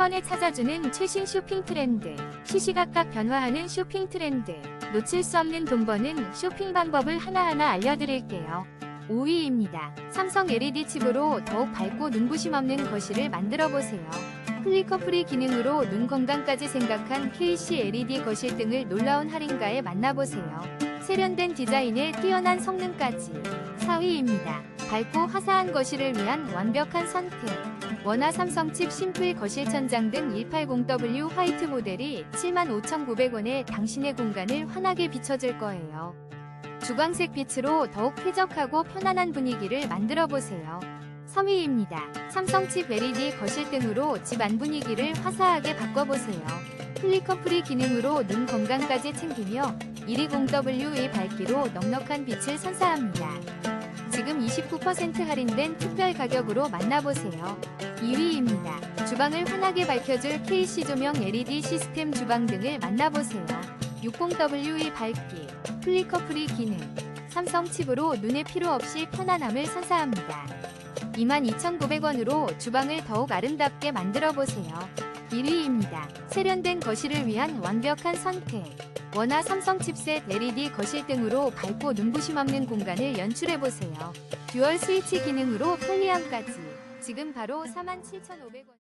번에 찾아주는 최신 쇼핑 트렌드, 시시각각 변화하는 쇼핑 트렌드, 놓칠 수 없는 돈 버는 쇼핑 방법을 하나하나 알려드릴게요. 5위입니다. 삼성 LED 칩으로 더욱 밝고 눈부심 없는 거실을 만들어 보세요. 플리커 프리 기능으로 눈 건강까지 생각한 KC LED 거실 등을 놀라운 할인가에 만나보세요. 세련된 디자인에 뛰어난 성능까지. 4위입니다. 밝고 화사한 거실을 위한 완벽한 선택. 원화 삼성칩 심플 거실 천장 등 180W 화이트 모델이 75,900원에 당신의 공간을 환하게 비춰줄 거예요. 주광색 빛으로 더욱 쾌적하고 편안한 분위기를 만들어 보세요. 3위입니다. 삼성칩 LED 거실 등으로 집 안 분위기를 화사하게 바꿔보세요. 플리커 프리 기능으로 눈 건강까지 챙기며 120W의 밝기로 넉넉한 빛을 선사합니다. 지금 29% 할인된 특별 가격으로 만나보세요. 2위입니다. 주방을 환하게 밝혀줄 KC 조명 LED 시스템 주방 등을 만나보세요. 60W의 밝기, 플리커 프리 기능, 삼성 칩으로 눈에 필요 없이 편안함을 선사합니다. 22,900원으로 주방을 더욱 아름답게 만들어 보세요. 1위입니다. 세련된 거실을 위한 완벽한 선택. 원화 삼성 칩셋 LED 거실 등으로 밝고 눈부심 없는 공간을 연출해 보세요. 듀얼 스위치 기능으로 편리함까지. 지금 바로 47,500원.